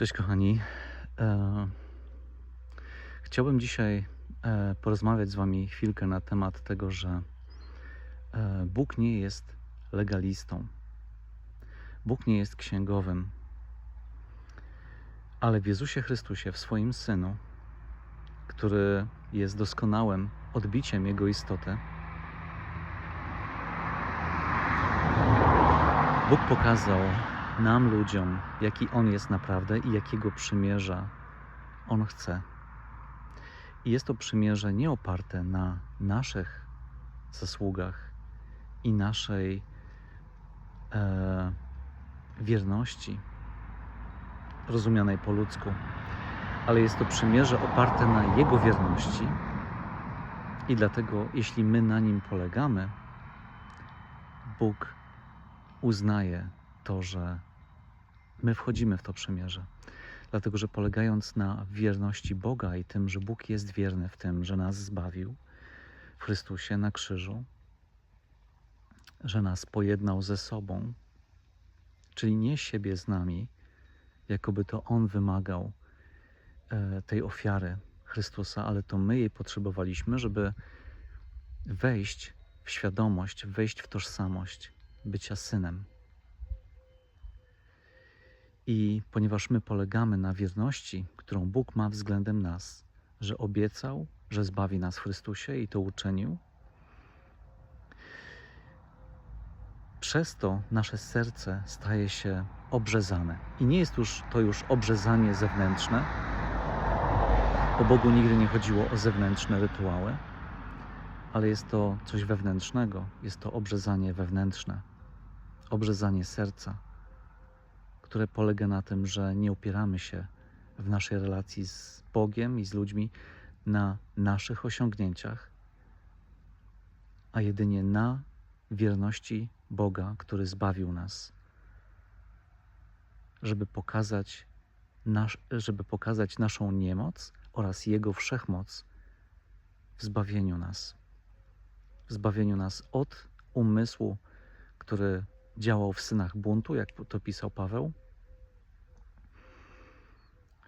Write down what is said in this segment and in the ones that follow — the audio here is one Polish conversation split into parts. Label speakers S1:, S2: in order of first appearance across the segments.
S1: Cześć kochani. E, chciałbym dzisiaj e, porozmawiać z Wami chwilkę na temat tego, że e, Bóg nie jest legalistą. Bóg nie jest księgowym, ale w Jezusie Chrystusie, w swoim Synu, który jest doskonałym odbiciem Jego istoty, Bóg pokazał nam, ludziom, jaki On jest naprawdę i jakiego przymierza On chce. I jest to przymierze nie oparte na naszych zasługach i naszej e, wierności, rozumianej po ludzku, ale jest to przymierze oparte na Jego wierności. I dlatego, jeśli my na nim polegamy, Bóg uznaje to, że my wchodzimy w to przymierze. Dlatego, że polegając na wierności Boga i tym, że Bóg jest wierny w tym, że nas zbawił w Chrystusie na krzyżu, że nas pojednał ze sobą, czyli nie siebie z nami, jakoby to On wymagał e, tej ofiary Chrystusa, ale to my jej potrzebowaliśmy, żeby wejść w świadomość, wejść w tożsamość bycia synem. I ponieważ my polegamy na wierności, którą Bóg ma względem nas, że obiecał, że zbawi nas w Chrystusie i to uczynił, przez to nasze serce staje się obrzezane. I nie jest już to już obrzezanie zewnętrzne. O Bogu nigdy nie chodziło o zewnętrzne rytuały, ale jest to coś wewnętrznego, jest to obrzezanie wewnętrzne, obrzezanie serca które polega na tym, że nie opieramy się w naszej relacji z Bogiem i z ludźmi na naszych osiągnięciach, a jedynie na wierności Boga, który zbawił nas, żeby pokazać, nasz, żeby pokazać naszą niemoc oraz Jego wszechmoc w zbawieniu nas. W zbawieniu nas od umysłu, który działał w synach buntu, jak to pisał Paweł.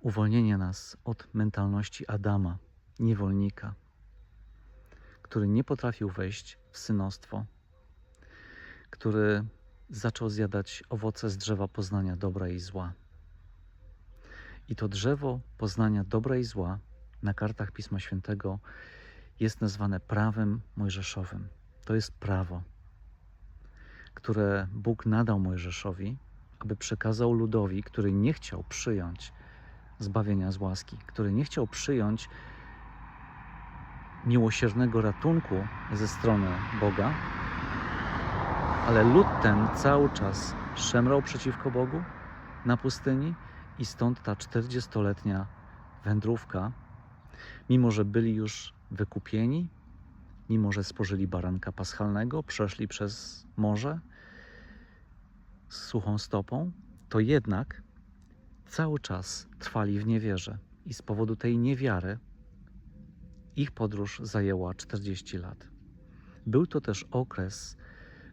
S1: Uwolnienie nas od mentalności Adama, niewolnika, który nie potrafił wejść w synostwo, który zaczął zjadać owoce z drzewa poznania dobra i zła. I to drzewo poznania dobra i zła na kartach Pisma Świętego jest nazwane prawem mojżeszowym. To jest prawo które Bóg nadał Mojżeszowi, aby przekazał ludowi, który nie chciał przyjąć zbawienia z łaski, który nie chciał przyjąć miłosiernego ratunku ze strony Boga, ale lud ten cały czas szemrał przeciwko Bogu na pustyni i stąd ta czterdziestoletnia wędrówka, mimo że byli już wykupieni, mimo że spożyli baranka paschalnego, przeszli przez morze z suchą stopą, to jednak cały czas trwali w niewierze i z powodu tej niewiary ich podróż zajęła 40 lat. Był to też okres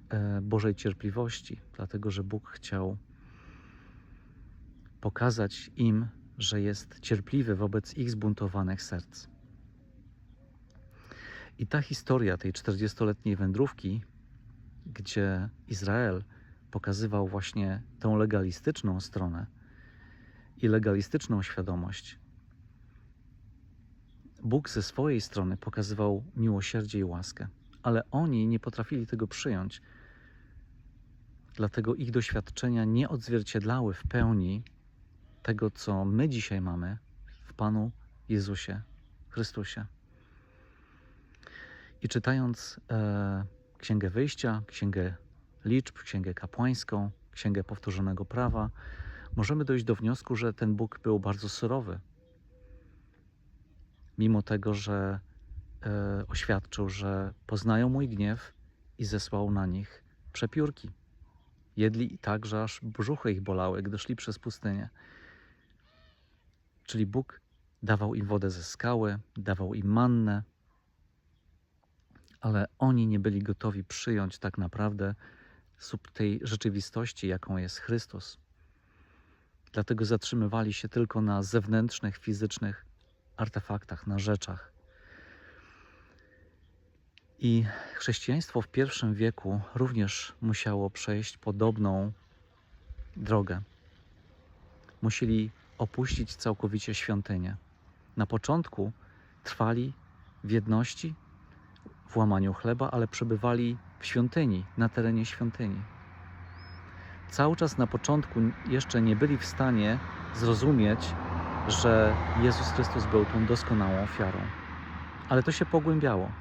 S1: e, Bożej cierpliwości, dlatego że Bóg chciał pokazać im, że jest cierpliwy wobec ich zbuntowanych serc. I ta historia tej 40-letniej wędrówki, gdzie Izrael pokazywał właśnie tę legalistyczną stronę i legalistyczną świadomość, Bóg ze swojej strony pokazywał miłosierdzie i łaskę, ale oni nie potrafili tego przyjąć. Dlatego ich doświadczenia nie odzwierciedlały w pełni tego, co my dzisiaj mamy w Panu Jezusie Chrystusie. I czytając e, Księgę Wyjścia, Księgę Liczb, Księgę Kapłańską, Księgę Powtórzonego Prawa, możemy dojść do wniosku, że ten Bóg był bardzo surowy. Mimo tego, że e, oświadczył, że poznają mój gniew i zesłał na nich przepiórki. Jedli tak, że aż brzuchy ich bolały, gdy szli przez pustynię. Czyli Bóg dawał im wodę ze skały, dawał im mannę, ale oni nie byli gotowi przyjąć tak naprawdę tej rzeczywistości, jaką jest Chrystus. Dlatego zatrzymywali się tylko na zewnętrznych, fizycznych artefaktach, na rzeczach. I chrześcijaństwo w pierwszym wieku również musiało przejść podobną drogę. Musieli opuścić całkowicie świątynię. Na początku trwali w jedności, w łamaniu chleba, ale przebywali w świątyni, na terenie świątyni. Cały czas na początku jeszcze nie byli w stanie zrozumieć, że Jezus Chrystus był tą doskonałą ofiarą. Ale to się pogłębiało.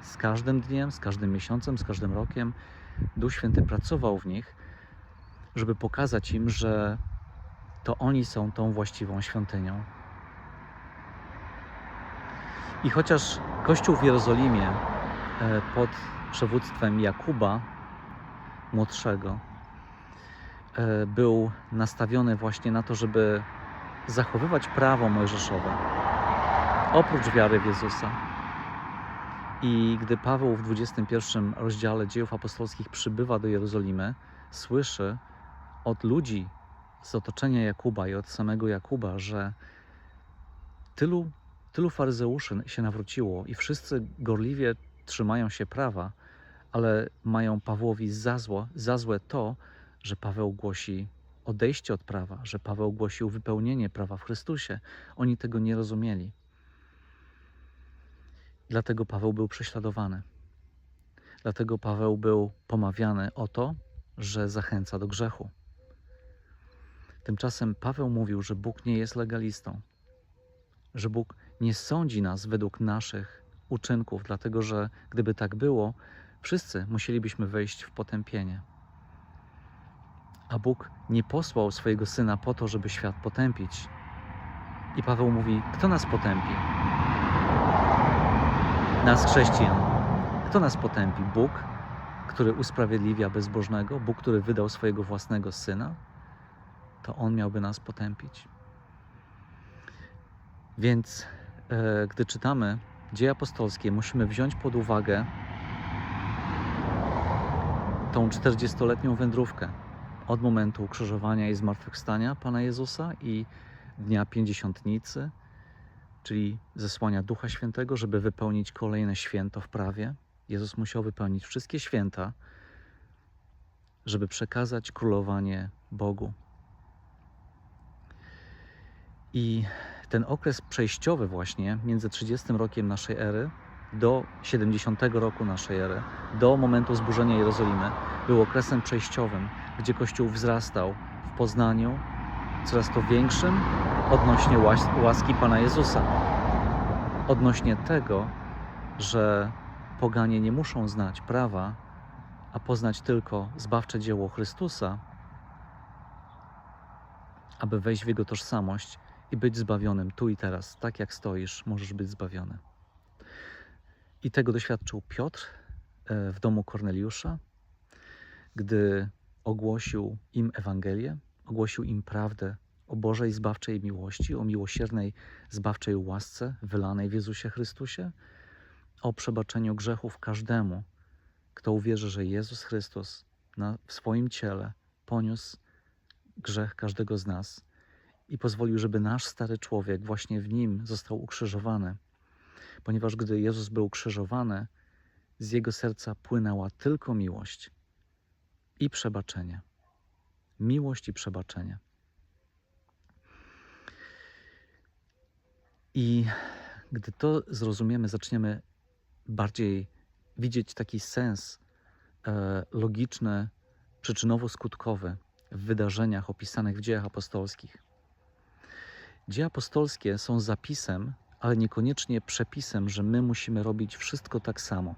S1: Z każdym dniem, z każdym miesiącem, z każdym rokiem Duch Święty pracował w nich, żeby pokazać im, że to oni są tą właściwą świątynią. I chociaż Kościół w Jerozolimie pod przewództwem Jakuba młodszego e, był nastawiony właśnie na to, żeby zachowywać prawo mojżeszowe, oprócz wiary w Jezusa. I gdy Paweł w 21 rozdziale dziejów apostolskich przybywa do Jerozolimy, słyszy od ludzi z otoczenia Jakuba i od samego Jakuba, że tylu, tylu faryzeuszy się nawróciło i wszyscy gorliwie trzymają się prawa, ale mają Pawłowi za, zło, za złe to, że Paweł głosi odejście od prawa, że Paweł głosił wypełnienie prawa w Chrystusie. Oni tego nie rozumieli. Dlatego Paweł był prześladowany. Dlatego Paweł był pomawiany o to, że zachęca do grzechu. Tymczasem Paweł mówił, że Bóg nie jest legalistą, że Bóg nie sądzi nas według naszych uczynków, dlatego że gdyby tak było, wszyscy musielibyśmy wejść w potępienie. A Bóg nie posłał swojego syna po to, żeby świat potępić. I Paweł mówi: Kto nas potępi? Nas, chrześcijan. Kto nas potępi? Bóg, który usprawiedliwia bezbożnego, Bóg, który wydał swojego własnego syna? To on miałby nas potępić. Więc e, gdy czytamy dzieje apostolskie, musimy wziąć pod uwagę tą 40-letnią wędrówkę od momentu ukrzyżowania i zmartwychwstania Pana Jezusa i dnia pięćdziesiątnicy, czyli zesłania Ducha Świętego, żeby wypełnić kolejne święto w prawie. Jezus musiał wypełnić wszystkie święta, żeby przekazać królowanie Bogu. I ten okres przejściowy właśnie między 30 rokiem naszej ery do 70 roku naszej ery, do momentu zburzenia Jerozolimy, był okresem przejściowym, gdzie Kościół wzrastał w poznaniu coraz to większym odnośnie łas- łaski Pana Jezusa. Odnośnie tego, że poganie nie muszą znać prawa, a poznać tylko zbawcze dzieło Chrystusa, aby wejść w Jego tożsamość i być zbawionym tu i teraz, tak jak stoisz, możesz być zbawiony. I tego doświadczył Piotr e, w domu Korneliusza, gdy ogłosił im Ewangelię, ogłosił im prawdę o Bożej zbawczej miłości, o miłosiernej zbawczej łasce wylanej w Jezusie Chrystusie, o przebaczeniu grzechów każdemu, kto uwierzy, że Jezus Chrystus na, w swoim ciele poniósł grzech każdego z nas i pozwolił, żeby nasz stary człowiek właśnie w nim został ukrzyżowany. Ponieważ gdy Jezus był ukrzyżowany, z jego serca płynęła tylko miłość i przebaczenie. Miłość i przebaczenie. I gdy to zrozumiemy, zaczniemy bardziej widzieć taki sens e, logiczny, przyczynowo-skutkowy w wydarzeniach opisanych w dziejach apostolskich. Dzieje apostolskie są zapisem, ale niekoniecznie przepisem, że my musimy robić wszystko tak samo.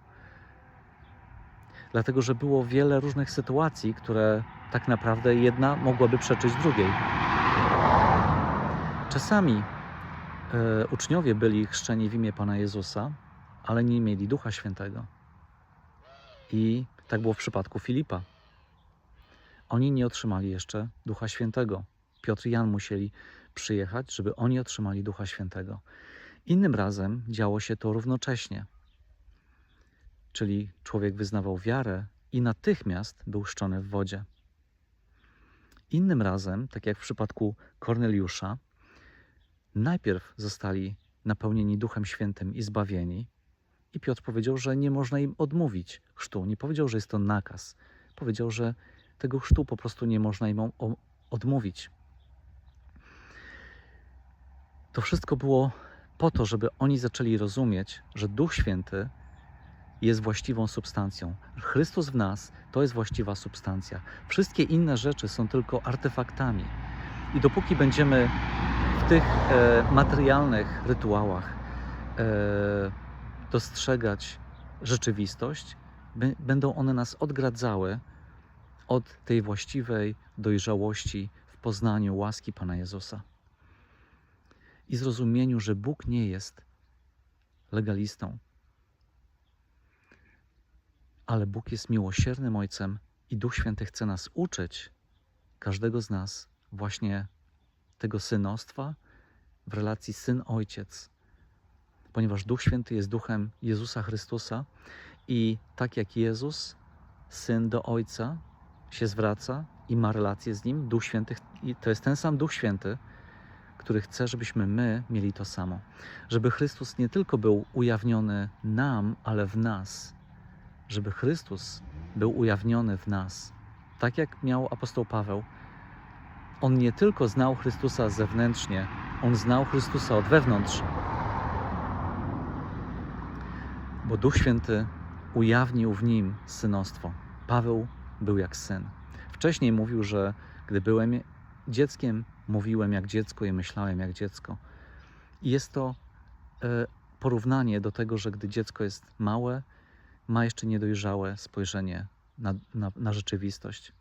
S1: Dlatego, że było wiele różnych sytuacji, które tak naprawdę jedna mogłaby przeczyć drugiej. Czasami e, uczniowie byli chrzczeni w imię Pana Jezusa, ale nie mieli Ducha Świętego. I tak było w przypadku Filipa. Oni nie otrzymali jeszcze Ducha Świętego. Piotr i Jan musieli przyjechać, żeby oni otrzymali Ducha Świętego. Innym razem działo się to równocześnie. Czyli człowiek wyznawał wiarę i natychmiast był chrzczony w wodzie. Innym razem, tak jak w przypadku Korneliusza, najpierw zostali napełnieni Duchem Świętym i zbawieni, i Piotr powiedział, że nie można im odmówić chrztu. Nie powiedział, że jest to nakaz. Powiedział, że tego chrztu po prostu nie można im odmówić. To wszystko było po to, żeby oni zaczęli rozumieć, że Duch Święty jest właściwą substancją. Chrystus w nas to jest właściwa substancja. Wszystkie inne rzeczy są tylko artefaktami. I dopóki będziemy w tych e, materialnych rytuałach e, dostrzegać rzeczywistość, będą one nas odgradzały od tej właściwej dojrzałości w poznaniu łaski Pana Jezusa i zrozumieniu, że Bóg nie jest legalistą, ale Bóg jest miłosiernym Ojcem i Duch Święty chce nas uczyć, każdego z nas, właśnie tego synostwa w relacji syn-ojciec, ponieważ Duch Święty jest duchem Jezusa Chrystusa i tak jak Jezus, syn do Ojca, się zwraca i ma relację z nim, Duch Święty, i to jest ten sam Duch Święty, który chce, żebyśmy my mieli to samo. Żeby Chrystus nie tylko był ujawniony nam, ale w nas. Żeby Chrystus był ujawniony w nas. Tak jak miał apostoł Paweł. On nie tylko znał Chrystusa zewnętrznie, on znał Chrystusa od wewnątrz. Bo Duch Święty ujawnił w nim synostwo. Paweł był jak syn. Wcześniej mówił, że gdy byłem dzieckiem, mówiłem jak dziecko i myślałem jak dziecko. I jest to e, porównanie do tego, że gdy dziecko jest małe, ma jeszcze niedojrzałe spojrzenie na, na, na rzeczywistość.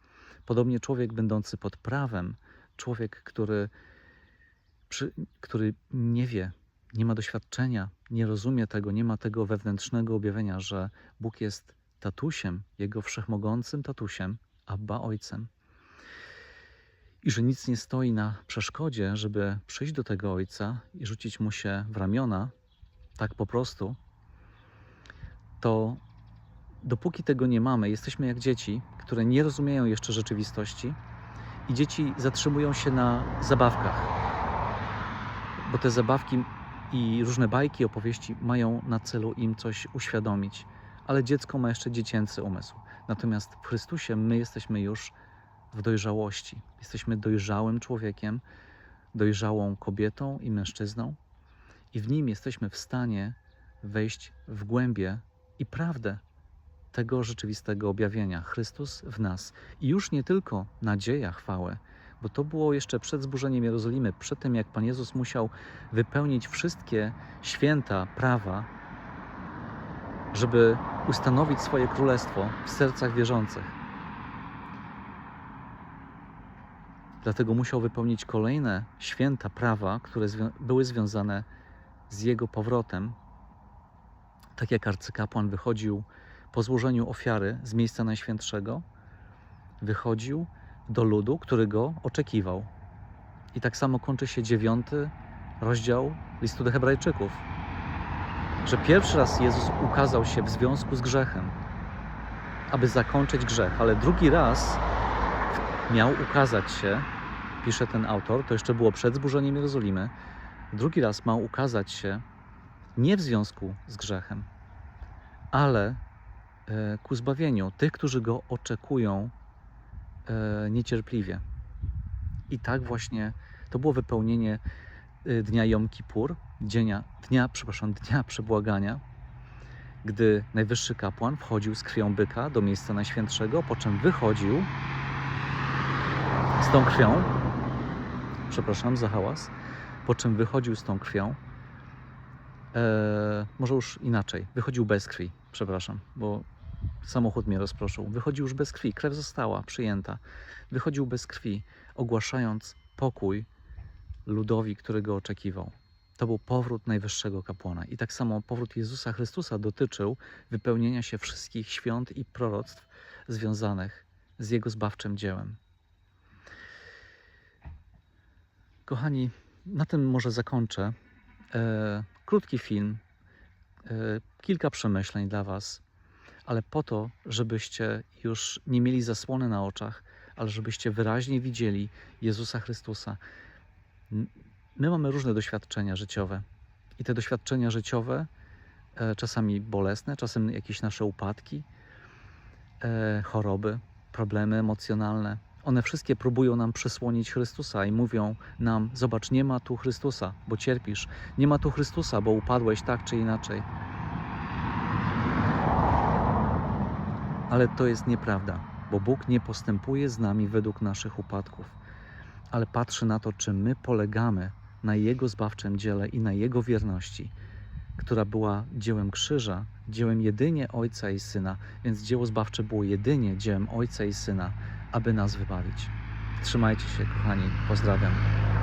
S1: Podobnie człowiek będący pod prawem, człowiek, który, przy, który nie wie, nie ma doświadczenia, nie rozumie tego, nie ma tego wewnętrznego objawienia, że Bóg jest tatusiem, jego wszechmogącym tatusiem, Abba Ojcem. I że nic nie stoi na przeszkodzie, żeby przyjść do tego Ojca i rzucić mu się w ramiona, tak po prostu, to dopóki tego nie mamy, jesteśmy jak dzieci, które nie rozumieją jeszcze rzeczywistości i dzieci zatrzymują się na zabawkach, bo te zabawki i różne bajki, opowieści mają na celu im coś uświadomić, ale dziecko ma jeszcze dziecięcy umysł. Natomiast w Chrystusie my jesteśmy już w dojrzałości. Jesteśmy dojrzałym człowiekiem, dojrzałą kobietą i mężczyzną, i w nim jesteśmy w stanie wejść w głębie i prawdę tego rzeczywistego objawienia. Chrystus w nas. I już nie tylko nadzieja chwały, bo to było jeszcze przed zburzeniem Jerozolimy, przed tym jak Pan Jezus musiał wypełnić wszystkie święta prawa, żeby ustanowić swoje królestwo w sercach wierzących. Dlatego musiał wypełnić kolejne święta prawa, które zwią- były związane z jego powrotem. Tak jak arcykapłan wychodził po złożeniu ofiary z miejsca najświętszego, wychodził do ludu, który go oczekiwał. I tak samo kończy się dziewiąty rozdział listu do Hebrajczyków, że pierwszy raz Jezus ukazał się w związku z grzechem, aby zakończyć grzech, ale drugi raz miał ukazać się, pisze ten autor, to jeszcze było przed zburzeniem Jerozolimy, drugi raz ma ukazać się nie w związku z grzechem, ale e, ku zbawieniu tych, którzy go oczekują e, niecierpliwie. I tak właśnie to było wypełnienie e, dnia Jom Kippur, dnia, dnia, przepraszam, dnia przebłagania, gdy najwyższy kapłan wchodził z krwią byka do miejsca najświętszego, po czym wychodził z tą krwią, przepraszam za hałas, po czym wychodził z tą krwią, e, może już inaczej, wychodził bez krwi, przepraszam, bo samochód mnie rozproszył. Wychodził już bez krwi, krew została przyjęta. Wychodził bez krwi, ogłaszając pokój ludowi, który go oczekiwał. To był powrót najwyższego kapłana. I tak samo powrót Jezusa Chrystusa dotyczył wypełnienia się wszystkich świąt i proroctw związanych z Jego zbawczym dziełem. Kochani, na tym może zakończę. E, krótki film, e, kilka przemyśleń dla Was, ale po to, żebyście już nie mieli zasłony na oczach, ale żebyście wyraźnie widzieli Jezusa Chrystusa. My mamy różne doświadczenia życiowe i te doświadczenia życiowe, e, czasami bolesne, czasem jakieś nasze upadki, e, choroby, problemy emocjonalne, one wszystkie próbują nam przysłonić Chrystusa i mówią nam: Zobacz, nie ma tu Chrystusa, bo cierpisz, nie ma tu Chrystusa, bo upadłeś tak czy inaczej. Ale to jest nieprawda, bo Bóg nie postępuje z nami według naszych upadków, ale patrzy na to, czy my polegamy na Jego zbawczym dziele i na Jego wierności, która była dziełem krzyża, dziełem jedynie Ojca i Syna, więc dzieło zbawcze było jedynie dziełem Ojca i Syna, aby nas wybawić. Trzymajcie się, kochani, pozdrawiam.